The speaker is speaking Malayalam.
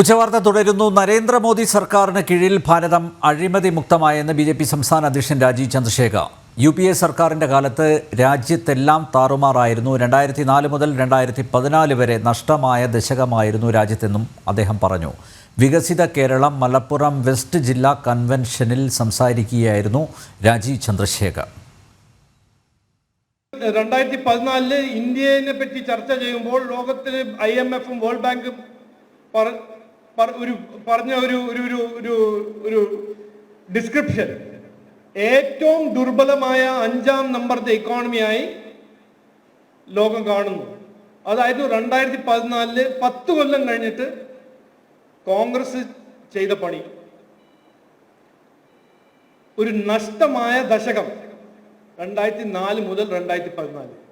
ഉച്ചവാർത്ത തുടരുന്നു. നരേന്ദ്രമോദി സർക്കാരിന് കീഴിൽ ഭാരതം അഴിമതി മുക്തമായെന്ന് ബി ജെ പി സംസ്ഥാന അധ്യക്ഷൻ Rajeev Chandrasekhar. U P A സർക്കാരിന്റെ കാലത്ത് രാജ്യത്തെല്ലാം താറുമാറായിരുന്നു. രണ്ടായിരത്തി നാല് മുതൽ രണ്ടായിരത്തി പതിനാല് വരെ നഷ്ടമായ ദശകമായിരുന്നു രാജ്യത്തെന്നും അദ്ദേഹം പറഞ്ഞു. വികസിത കേരളം മലപ്പുറം വെസ്റ്റ് ജില്ലാ കൺവെൻഷനിൽ സംസാരിക്കുകയായിരുന്നു രാജീവ് ചന്ദ്രശേഖർ. രണ്ടായിരത്തി പതിനാലിൽ ഇന്ത്യയെ പറ്റി ചർച്ച ചെയ്യുമ്പോൾ ലോകത്തിൽ ഐ എം എഫും വേൾഡ് ബാങ്കും ഒരു പറഞ്ഞ ഒരു ഒരു ഒരു ഒരു ഒരു ഡിസ്ക്രിപ്ഷൻ ഏറ്റവും ദുർബലമായ അഞ്ചാം നമ്പറത്തെ ഇക്കോണമിയായി ലോകം കാണുന്നു. അതായത് രണ്ടായിരത്തി പതിനാലിൽ പത്ത് കൊല്ലം കഴിഞ്ഞിട്ട് കോൺഗ്രസ് ചെയ്ത പണി. ഒരു നഷ്ടമായ ദശകം രണ്ടായിരത്തി നാല് മുതൽ രണ്ടായിരത്തി പതിനാല്